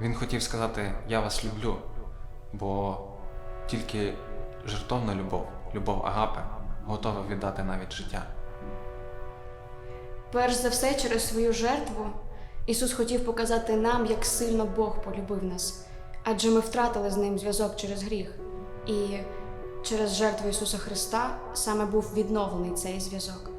Він хотів сказати Я вас люблю, бо тільки жертовна любов, любов Агапе, готова віддати навіть життя. Перш за все, через свою жертву Ісус хотів показати нам, як сильно Бог полюбив нас, адже ми втратили з ним зв'язок через гріх. І через жертву Ісуса Христа саме був відновлений цей зв'язок.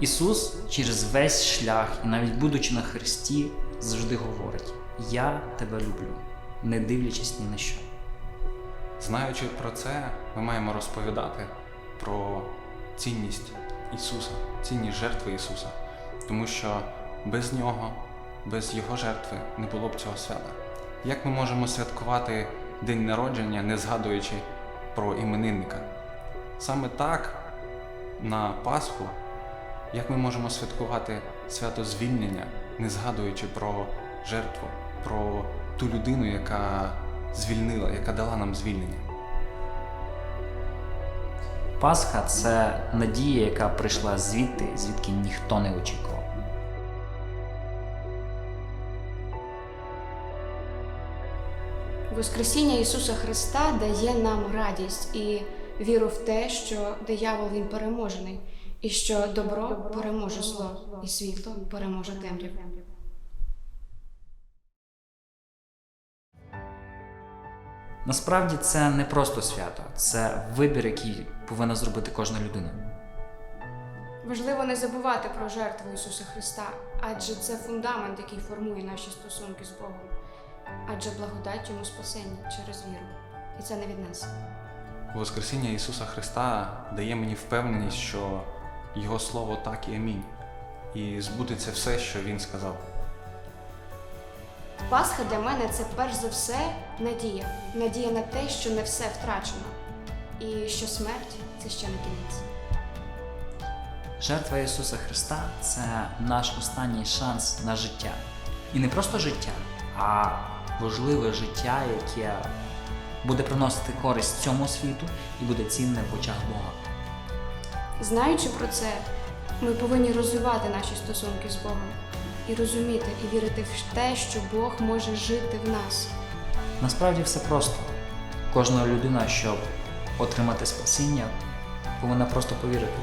Ісус через весь шлях і навіть будучи на хресті, завжди говорить: Я тебе люблю, не дивлячись ні на що. Знаючи про це, ми маємо розповідати про цінність Ісуса, цінність жертви Ісуса, тому що без нього, без Його жертви не було б цього свята. Як ми можемо святкувати день народження, не згадуючи про іменинника? Саме так на Пасху, як ми можемо святкувати свято звільнення, не згадуючи про жертву, про ту людину, яка звільнила, яка дала нам звільнення. Пасха це надія, яка прийшла звідти, звідки ніхто не очікував. Воскресіння Ісуса Христа дає нам радість і віру в те, що диявол він переможений, і що добро переможе зло, і світло переможе темряву. Насправді це не просто свято, це вибір, який повинна зробити кожна людина. Важливо не забувати про жертву Ісуса Христа, адже це фундамент, який формує наші стосунки з Богом, адже благодать йому спасення через віру, і це не від нас. Воскресіння Ісуса Христа дає мені впевненість, що Його Слово так і амінь. І збудеться все, що Він сказав. Пасха для мене це перш за все надія. Надія на те, що не все втрачено, і що смерть це ще не кінець. Жертва Ісуса Христа це наш останній шанс на життя. І не просто життя, а важливе життя, яке буде приносити користь цьому світу і буде цінне в очах Бога. Знаючи про це, ми повинні розвивати наші стосунки з Богом і розуміти і вірити в те, що Бог може жити в нас. Насправді все просто. Кожна людина, щоб отримати спасіння, повинна просто повірити.